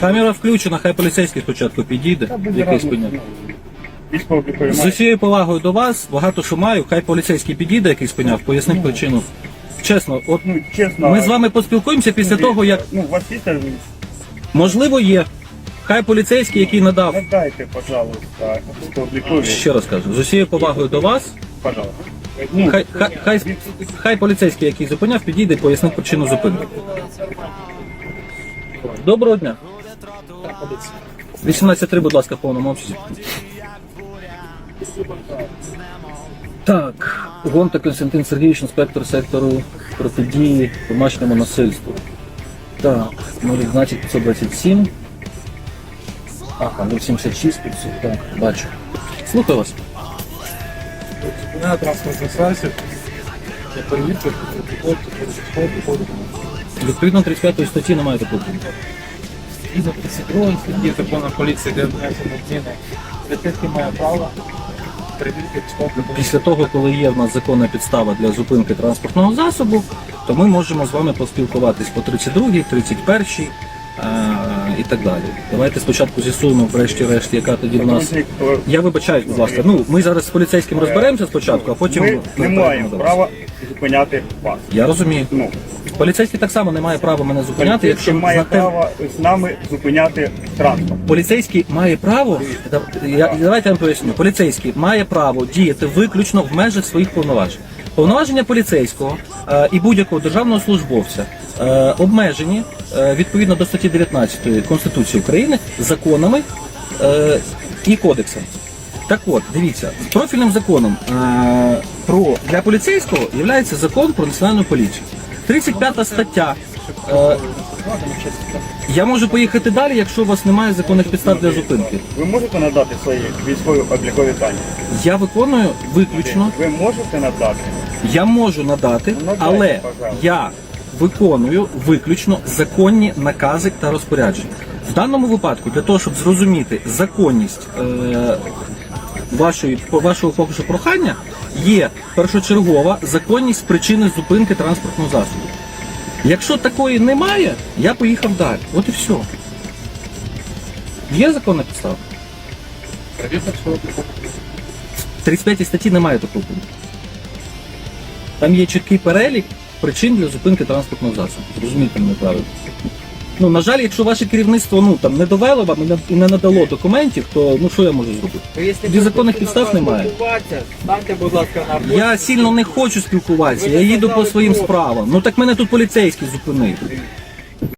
Камера включена, хай поліцейський спочатку підійде, який спиняв. З усією повагою до вас, багато що маю, хай поліцейський підійде, який спиняв, пояснив причину. Чесно, от Ну, чесно. ми з вами поспілкуємося після того, як Ну, у вас є те- можливо є. Хай поліцейський, який надав, Надайте, пожалуйста, ще раз кажу, з усією повагою до вас, Пожалуйста. Ну, хай, хай, хай, хай поліцейський, який зупиняв, підійде і пояснить причину зупинки. Доброго дня. 18.3, будь ласка, в повному обсязі. Так, Гонта Константин Сергійович, інспектор сектору протидії домашньому насильству. Так, 012 527. Ага, 076 500, так, бачу. Слухаю вас. На транспортних засіб Відповідно 35 статті немає такого пункту. І за 32 статті закону поліції для внесення зміни поліцейський має право перевірки Після того, коли є в нас законна підстава для зупинки транспортного засобу, то ми можемо з вами поспілкуватись по 32, 31 е, і так далі. Давайте спочатку з'ясуємо, врешті-решт, яка тоді в нас. Я вибачаюсь, будь ласка. Ну, ми зараз з поліцейським розберемося спочатку, а потім Ми не маємо права зупиняти вас. Я розумію. Ну, Поліцейський так само не має права мене зупиняти, якщо має за те- право з нами зупиняти транспорт. Поліцейський має право, я, давайте я вам поясню. Поліцейський має право діяти виключно в межах своїх повноважень. Повноваження поліцейського е, і будь-якого державного службовця е, обмежені е, відповідно до статті 19 Конституції України законами е, і кодексами. Так от, дивіться, профільним законом е, про для поліцейського є закон про національну поліцію. 35 стаття. Е, я можу поїхати далі, якщо у вас немає законних підстав для зупинки. Ви можете надати свої військові облікові дані? Я виконую виключно, Ви можете надати? я можу надати, Ну, але я виконую виключно законні накази та розпорядження. В даному випадку, для того, щоб зрозуміти законність е, вашої, вашого поки прохання, є першочергова законність причини зупинки транспортного засобу. Якщо такої немає, я поїхав далі. От і все. Є законна підстава? перевірка 35 статті немає такого пункту. Там є чіткий перелік причин для зупинки транспортного засобу. Зрозумійте мене правильно. Ну, на жаль, якщо ваше керівництво ну, там, не довело вам і не, і не надало документів, то ну, що я можу зробити? Тоді законних підстав немає. Станьте, будь ласка, на Я сильно не хочу спілкуватися, я їду по своїм справам. Ну так мене тут поліцейський зупинив.